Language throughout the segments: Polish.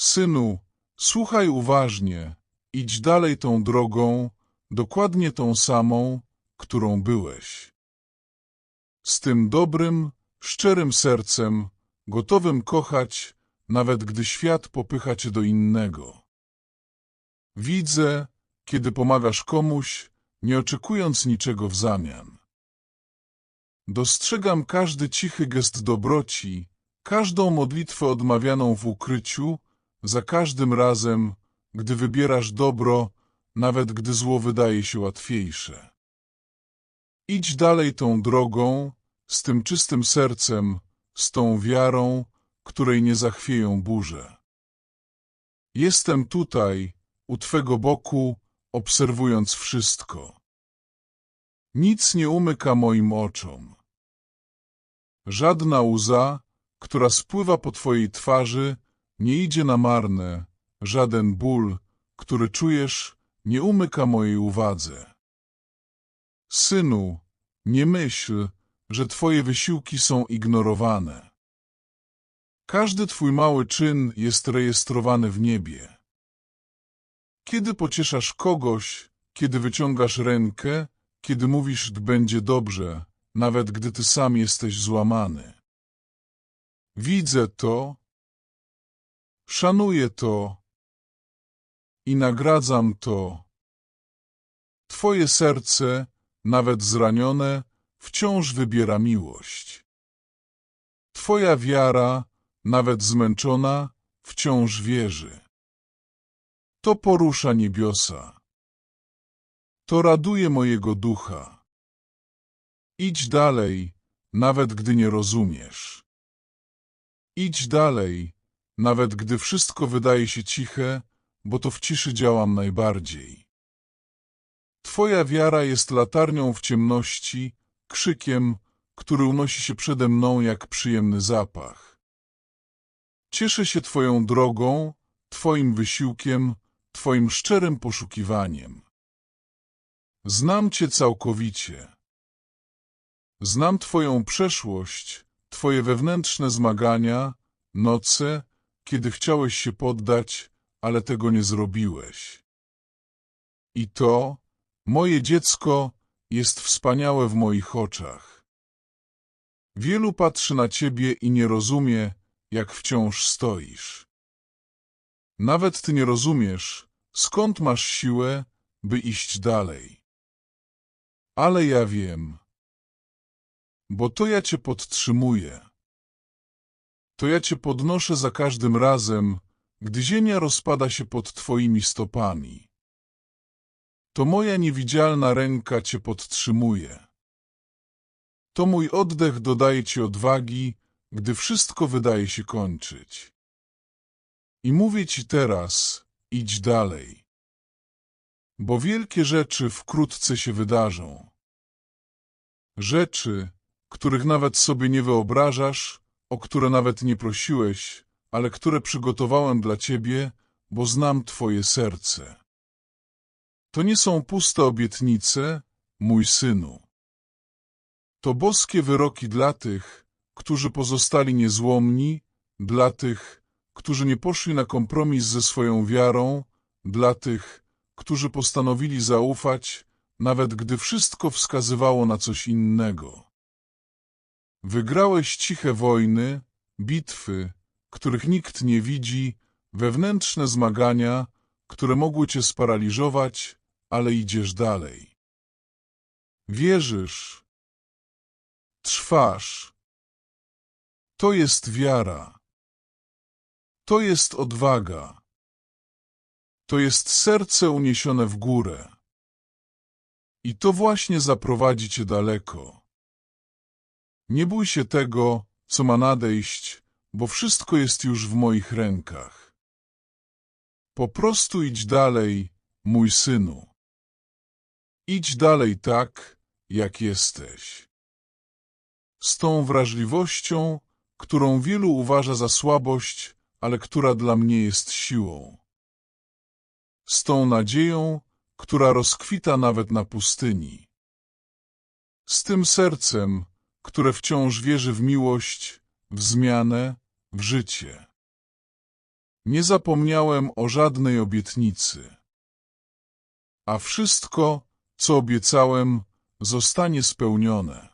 Synu, słuchaj uważnie, idź dalej tą drogą, dokładnie tą samą, którą byłeś. Z tym dobrym, szczerym sercem, gotowym kochać, nawet gdy świat popycha cię do innego. Widzę, kiedy pomagasz komuś, nie oczekując niczego w zamian. Dostrzegam każdy cichy gest dobroci, każdą modlitwę odmawianą w ukryciu, za każdym razem, gdy wybierasz dobro, nawet gdy zło wydaje się łatwiejsze. Idź dalej tą drogą, z tym czystym sercem, z tą wiarą, której nie zachwieją burze. Jestem tutaj, u Twego boku, obserwując wszystko. Nic nie umyka moim oczom. Żadna łza, która spływa po Twojej twarzy, nie idzie na marne, żaden ból, który czujesz, nie umyka mojej uwadze. Synu, nie myśl, że Twoje wysiłki są ignorowane. Każdy Twój mały czyn jest rejestrowany w niebie. Kiedy pocieszasz kogoś, kiedy wyciągasz rękę, kiedy mówisz, gdy będzie dobrze, nawet gdy Ty sam jesteś złamany. Widzę to, szanuję to i nagradzam to. Twoje serce, nawet zranione, wciąż wybiera miłość. Twoja wiara, nawet zmęczona, wciąż wierzy. To porusza niebiosa. To raduje mojego ducha. Idź dalej, nawet gdy nie rozumiesz. Idź dalej, nawet gdy wszystko wydaje się ciche, bo to w ciszy działam najbardziej. Twoja wiara jest latarnią w ciemności, krzykiem, który unosi się przede mną jak przyjemny zapach. Cieszę się Twoją drogą, Twoim wysiłkiem, Twoim szczerym poszukiwaniem. Znam Cię całkowicie. Znam Twoją przeszłość, Twoje wewnętrzne zmagania, noce, kiedy chciałeś się poddać, ale tego nie zrobiłeś. I to, moje dziecko, jest wspaniałe w moich oczach. Wielu patrzy na Ciebie i nie rozumie, jak wciąż stoisz. Nawet Ty nie rozumiesz, skąd masz siłę, by iść dalej. Ale ja wiem, bo to ja Cię podtrzymuję. To ja Cię podnoszę za każdym razem, gdy ziemia rozpada się pod Twoimi stopami. To moja niewidzialna ręka Cię podtrzymuje. To mój oddech dodaje Ci odwagi, gdy wszystko wydaje się kończyć. I mówię Ci teraz, idź dalej. Bo wielkie rzeczy wkrótce się wydarzą. Rzeczy, których nawet sobie nie wyobrażasz, o które nawet nie prosiłeś, ale które przygotowałem dla Ciebie, bo znam Twoje serce. To nie są puste obietnice, mój synu. To boskie wyroki dla tych, którzy pozostali niezłomni, dla tych, którzy nie poszli na kompromis ze swoją wiarą, dla tych, którzy postanowili zaufać, nawet gdy wszystko wskazywało na coś innego. Wygrałeś ciche wojny, bitwy, których nikt nie widzi, wewnętrzne zmagania, które mogły cię sparaliżować, ale idziesz dalej. Wierzysz. Trwasz. To jest wiara. To jest odwaga. To jest serce uniesione w górę. I to właśnie zaprowadzi cię daleko. Nie bój się tego, co ma nadejść, bo wszystko jest już w moich rękach. Po prostu idź dalej, mój synu. Idź dalej tak, jak jesteś. Z tą wrażliwością, którą wielu uważa za słabość, ale która dla mnie jest siłą. Z tą nadzieją, która rozkwita nawet na pustyni. Z tym sercem, które wciąż wierzy w miłość, w zmianę, w życie. Nie zapomniałem o żadnej obietnicy. A wszystko, co obiecałem, zostanie spełnione.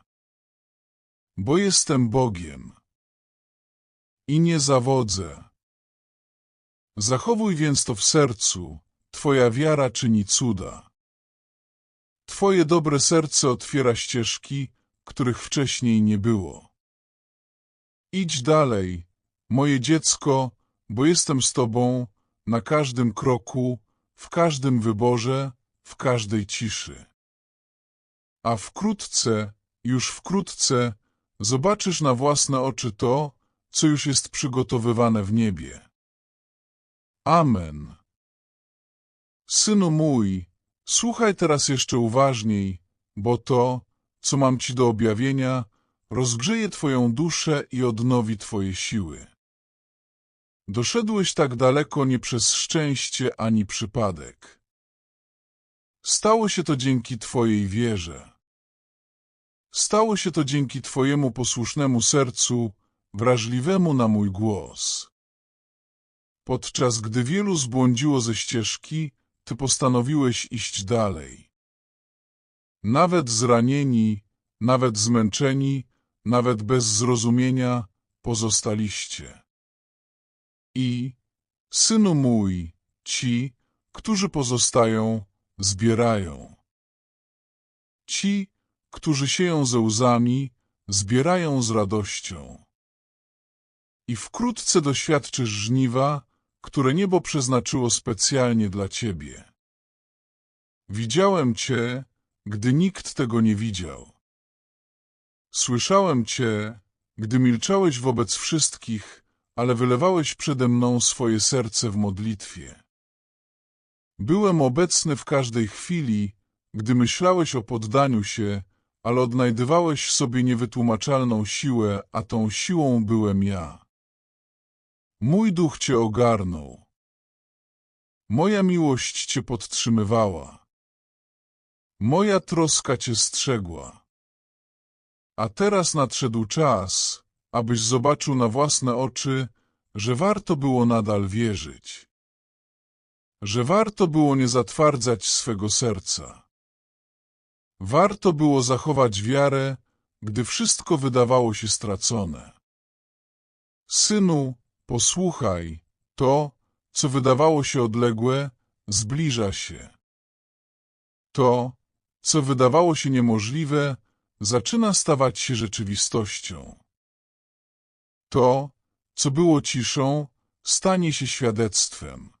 Bo jestem Bogiem. I nie zawodzę. Zachowuj więc to w sercu, Twoja wiara czyni cuda. Twoje dobre serce otwiera ścieżki, których wcześniej nie było. Idź dalej, moje dziecko, bo jestem z Tobą na każdym kroku, w każdym wyborze, w każdej ciszy. A wkrótce, już wkrótce, zobaczysz na własne oczy to, co już jest przygotowywane w niebie. Amen. Synu mój, słuchaj teraz jeszcze uważniej, bo to, co mam ci do objawienia, rozgrzeje twoją duszę i odnowi twoje siły. Doszedłeś tak daleko nie przez szczęście ani przypadek. Stało się to dzięki twojej wierze. Stało się to dzięki twojemu posłusznemu sercu, wrażliwemu na mój głos. Podczas gdy wielu zbłądziło ze ścieżki, ty postanowiłeś iść dalej. Nawet zranieni, nawet zmęczeni, nawet bez zrozumienia, pozostaliście. I, synu mój, ci, którzy pozostają, zbierają. Ci, którzy sieją ze łzami, zbierają z radością. I wkrótce doświadczysz żniwa, które niebo przeznaczyło specjalnie dla ciebie. Widziałem cię, gdy nikt tego nie widział. Słyszałem cię, gdy milczałeś wobec wszystkich, ale wylewałeś przede mną swoje serce w modlitwie. Byłem obecny w każdej chwili, gdy myślałeś o poddaniu się, ale odnajdywałeś sobie niewytłumaczalną siłę, a tą siłą byłem ja. Mój duch cię ogarnął. Moja miłość cię podtrzymywała. Moja troska cię strzegła. A teraz nadszedł czas, abyś zobaczył na własne oczy, że warto było nadal wierzyć. Że warto było nie zatwardzać swego serca. Warto było zachować wiarę, gdy wszystko wydawało się stracone. Synu, posłuchaj, to, co wydawało się odległe, zbliża się. To, co wydawało się niemożliwe, zaczyna stawać się rzeczywistością. To, co było ciszą, stanie się świadectwem.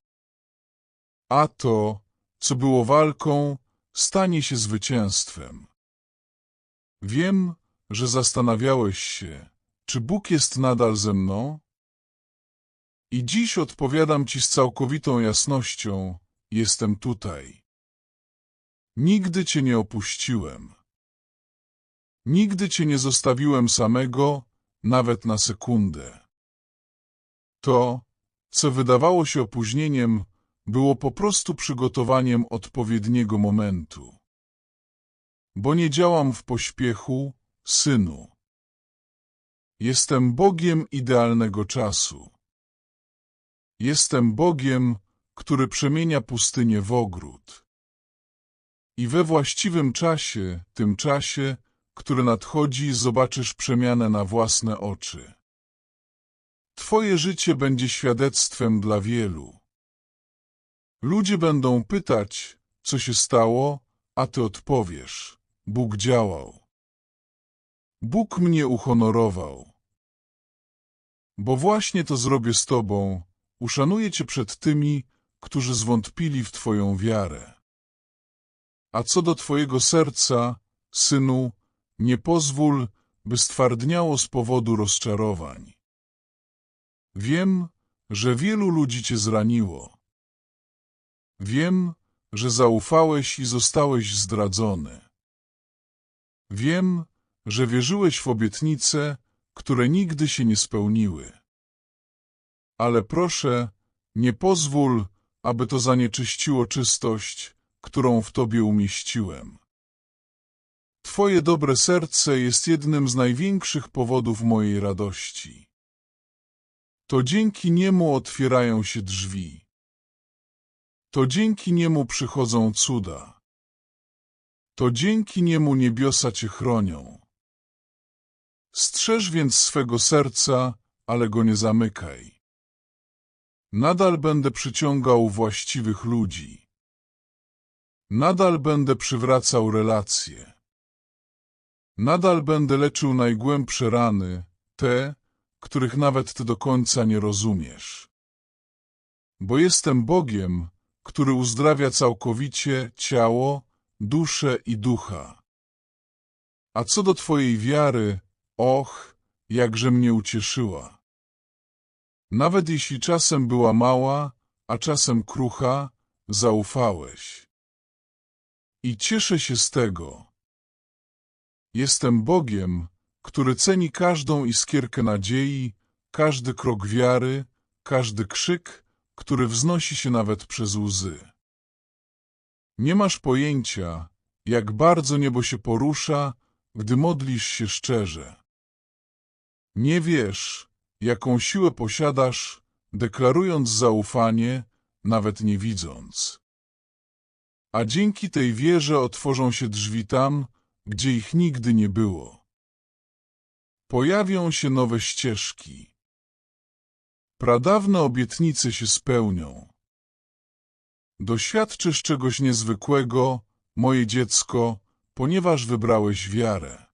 A to, co było walką, stanie się zwycięstwem. Wiem, że zastanawiałeś się, czy Bóg jest nadal ze mną? I dziś odpowiadam Ci z całkowitą jasnością, jestem tutaj. Nigdy Cię nie opuściłem. Nigdy Cię nie zostawiłem samego, nawet na sekundę. To, co wydawało się opóźnieniem, było po prostu przygotowaniem odpowiedniego momentu. Bo nie działam w pośpiechu, synu. Jestem Bogiem idealnego czasu. Jestem Bogiem, który przemienia pustynię w ogród. I we właściwym czasie, tym czasie, który nadchodzi, zobaczysz przemianę na własne oczy. Twoje życie będzie świadectwem dla wielu. Ludzie będą pytać, co się stało, a ty odpowiesz. Bóg działał. Bóg mnie uhonorował. Bo właśnie to zrobię z tobą, uszanuję cię przed tymi, którzy zwątpili w twoją wiarę. A co do twojego serca, synu, nie pozwól, by stwardniało z powodu rozczarowań. Wiem, że wielu ludzi cię zraniło. Wiem, że zaufałeś i zostałeś zdradzony. Wiem, że wierzyłeś w obietnice, które nigdy się nie spełniły. Ale proszę, nie pozwól, aby to zanieczyściło czystość, którą w Tobie umieściłem. Twoje dobre serce jest jednym z największych powodów mojej radości. To dzięki niemu otwierają się drzwi. To dzięki niemu przychodzą cuda. To dzięki niemu niebiosa cię chronią. Strzeż więc swego serca, ale go nie zamykaj. Nadal będę przyciągał właściwych ludzi. Nadal będę przywracał relacje. Nadal będę leczył najgłębsze rany, te, których nawet ty do końca nie rozumiesz. Bo jestem Bogiem, który uzdrawia całkowicie ciało, duszę i ducha. A co do twojej wiary, och, jakże mnie ucieszyła. Nawet jeśli czasem była mała, a czasem krucha, zaufałeś. I cieszę się z tego. Jestem Bogiem, który ceni każdą iskierkę nadziei, każdy krok wiary, każdy krzyk, który wznosi się nawet przez łzy. Nie masz pojęcia, jak bardzo niebo się porusza, gdy modlisz się szczerze. Nie wiesz, jaką siłę posiadasz, deklarując zaufanie, nawet nie widząc. A dzięki tej wierze otworzą się drzwi tam, gdzie ich nigdy nie było. Pojawią się nowe ścieżki. Pradawne obietnice się spełnią. Doświadczysz czegoś niezwykłego, moje dziecko, ponieważ wybrałeś wiarę.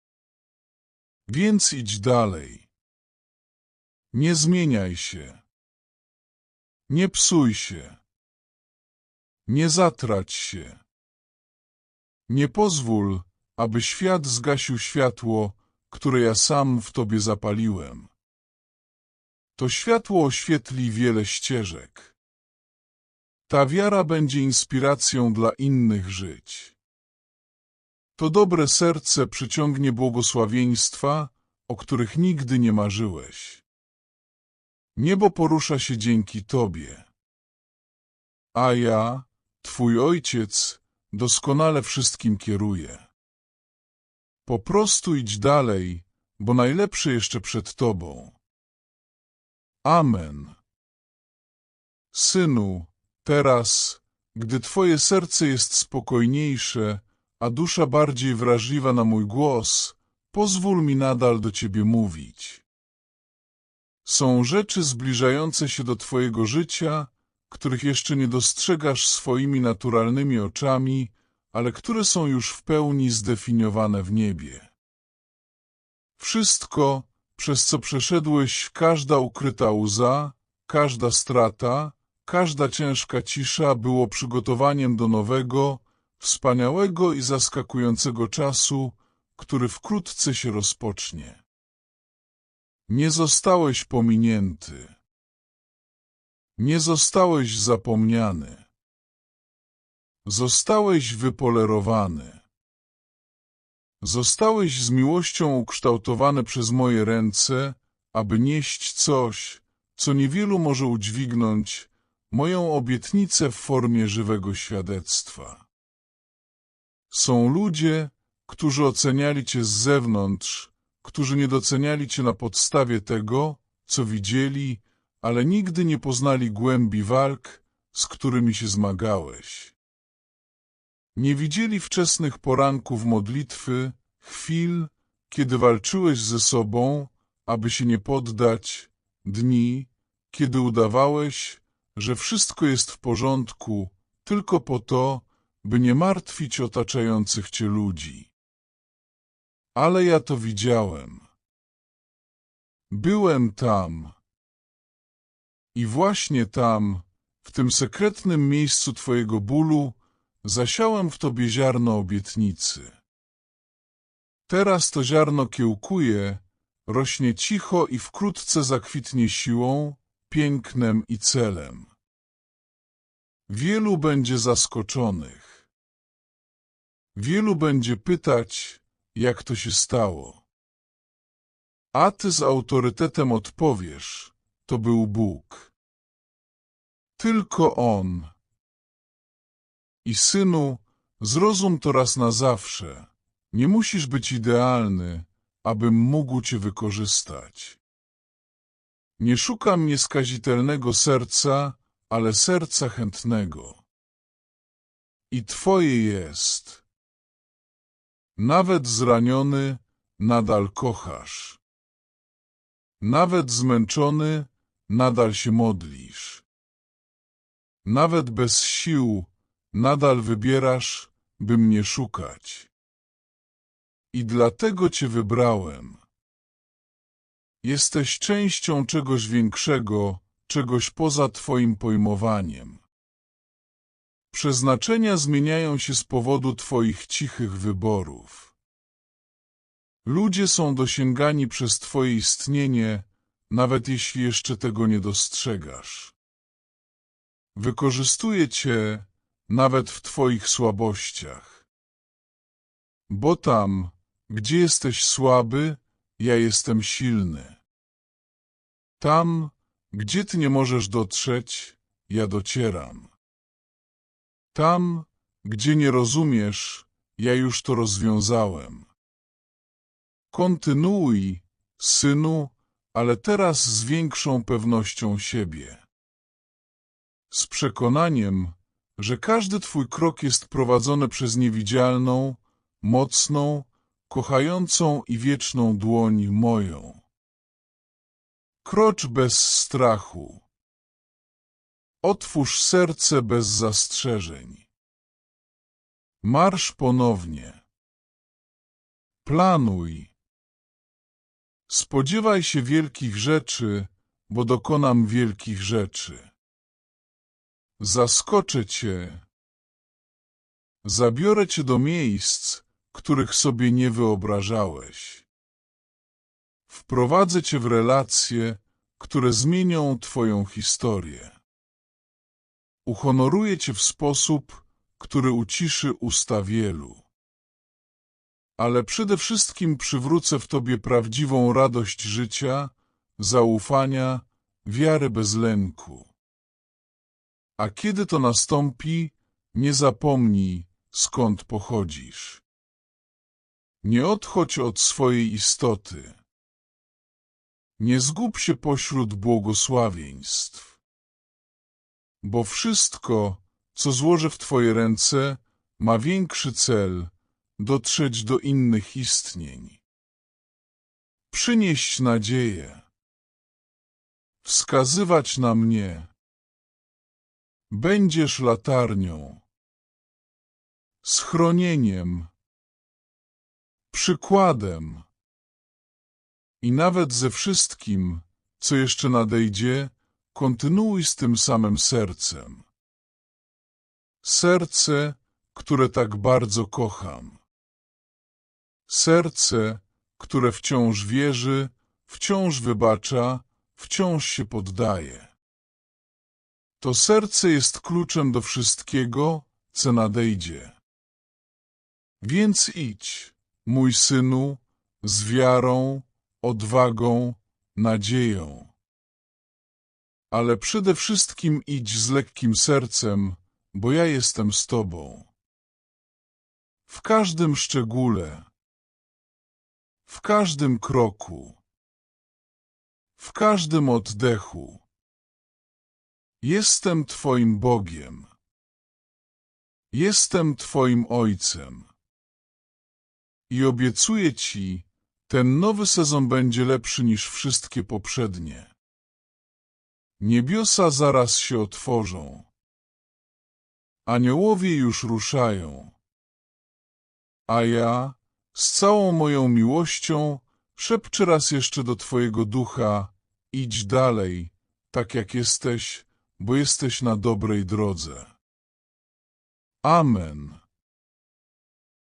Więc idź dalej. Nie zmieniaj się. Nie psuj się. Nie zatrać się. Nie pozwól, aby świat zgasił światło, które ja sam w tobie zapaliłem. To światło oświetli wiele ścieżek. Ta wiara będzie inspiracją dla innych żyć. To dobre serce przyciągnie błogosławieństwa, o których nigdy nie marzyłeś. Niebo porusza się dzięki Tobie. A ja, Twój Ojciec, doskonale wszystkim kieruję. Po prostu idź dalej, bo najlepsze jeszcze przed Tobą. Amen. Synu, teraz, gdy Twoje serce jest spokojniejsze, a dusza bardziej wrażliwa na mój głos, pozwól mi nadal do Ciebie mówić. Są rzeczy zbliżające się do Twojego życia, których jeszcze nie dostrzegasz swoimi naturalnymi oczami, ale które są już w pełni zdefiniowane w niebie. Wszystko, przez co przeszedłeś, każda ukryta łza, każda strata, każda ciężka cisza było przygotowaniem do nowego, wspaniałego i zaskakującego czasu, który wkrótce się rozpocznie. Nie zostałeś pominięty. Nie zostałeś zapomniany. Zostałeś wypolerowany. Zostałeś z miłością ukształtowany przez moje ręce, aby nieść coś, co niewielu może udźwignąć, moją obietnicę w formie żywego świadectwa. Są ludzie, którzy oceniali Cię z zewnątrz, którzy nie doceniali Cię na podstawie tego, co widzieli, ale nigdy nie poznali głębi walk, z którymi się zmagałeś. Nie widzieli wczesnych poranków modlitwy, chwil, kiedy walczyłeś ze sobą, aby się nie poddać, dni, kiedy udawałeś, że wszystko jest w porządku, tylko po to, by nie martwić otaczających cię ludzi. Ale ja to widziałem. Byłem tam. I właśnie tam, w tym sekretnym miejscu twojego bólu, zasiałem w tobie ziarno obietnicy. Teraz to ziarno kiełkuje, rośnie cicho i wkrótce zakwitnie siłą, pięknem i celem. Wielu będzie zaskoczonych. Wielu będzie pytać, jak to się stało. A ty z autorytetem odpowiesz, to był Bóg. Tylko On. I synu, zrozum to raz na zawsze. Nie musisz być idealny, abym mógł cię wykorzystać. Nie szukam nieskazitelnego serca, ale serca chętnego. I Twoje jest. Nawet zraniony, nadal kochasz. Nawet zmęczony, nadal się modlisz. Nawet bez sił, nadal wybierasz, by mnie szukać. I dlatego Cię wybrałem. Jesteś częścią czegoś większego, czegoś poza Twoim pojmowaniem. Przeznaczenia zmieniają się z powodu Twoich cichych wyborów. Ludzie są dosięgani przez Twoje istnienie, nawet jeśli jeszcze tego nie dostrzegasz. Wykorzystuje Cię nawet w Twoich słabościach. Bo tam, gdzie jesteś słaby, ja jestem silny. Tam, gdzie Ty nie możesz dotrzeć, ja docieram. Tam, gdzie nie rozumiesz, ja już to rozwiązałem. Kontynuuj, synu, ale teraz z większą pewnością siebie. Z przekonaniem, że każdy Twój krok jest prowadzony przez niewidzialną, mocną, kochającą i wieczną dłoń moją. Krocz bez strachu. Otwórz serce bez zastrzeżeń. Marsz ponownie. Planuj. Spodziewaj się wielkich rzeczy, bo dokonam wielkich rzeczy. Zaskoczę cię. Zabiorę cię do miejsc, których sobie nie wyobrażałeś. Wprowadzę cię w relacje, które zmienią twoją historię. Uhonoruję cię w sposób, który uciszy usta wielu. Ale przede wszystkim przywrócę w tobie prawdziwą radość życia, zaufania, wiarę bez lęku. A kiedy to nastąpi, nie zapomnij, skąd pochodzisz. Nie odchodź od swojej istoty. Nie zgub się pośród błogosławieństw. Bo wszystko, co złożę w Twoje ręce, ma większy cel dotrzeć do innych istnień. Przynieść nadzieję. Wskazywać na mnie. Będziesz latarnią. Schronieniem. Przykładem. I nawet ze wszystkim, co jeszcze nadejdzie, kontynuuj z tym samym sercem. Serce, które tak bardzo kocham. Serce, które wciąż wierzy, wciąż wybacza, wciąż się poddaje. To serce jest kluczem do wszystkiego, co nadejdzie. Więc idź, mój synu, z wiarą, odwagą, nadzieją. Ale przede wszystkim idź z lekkim sercem, bo ja jestem z tobą. W każdym szczególe, w każdym kroku, w każdym oddechu. Jestem Twoim Bogiem. Jestem Twoim Ojcem. I obiecuję Ci, ten nowy sezon będzie lepszy niż wszystkie poprzednie. Niebiosa zaraz się otworzą. Aniołowie już ruszają. A ja, z całą moją miłością, szepczę raz jeszcze do Twojego ducha, idź dalej, tak jak jesteś, bo jesteś na dobrej drodze. Amen.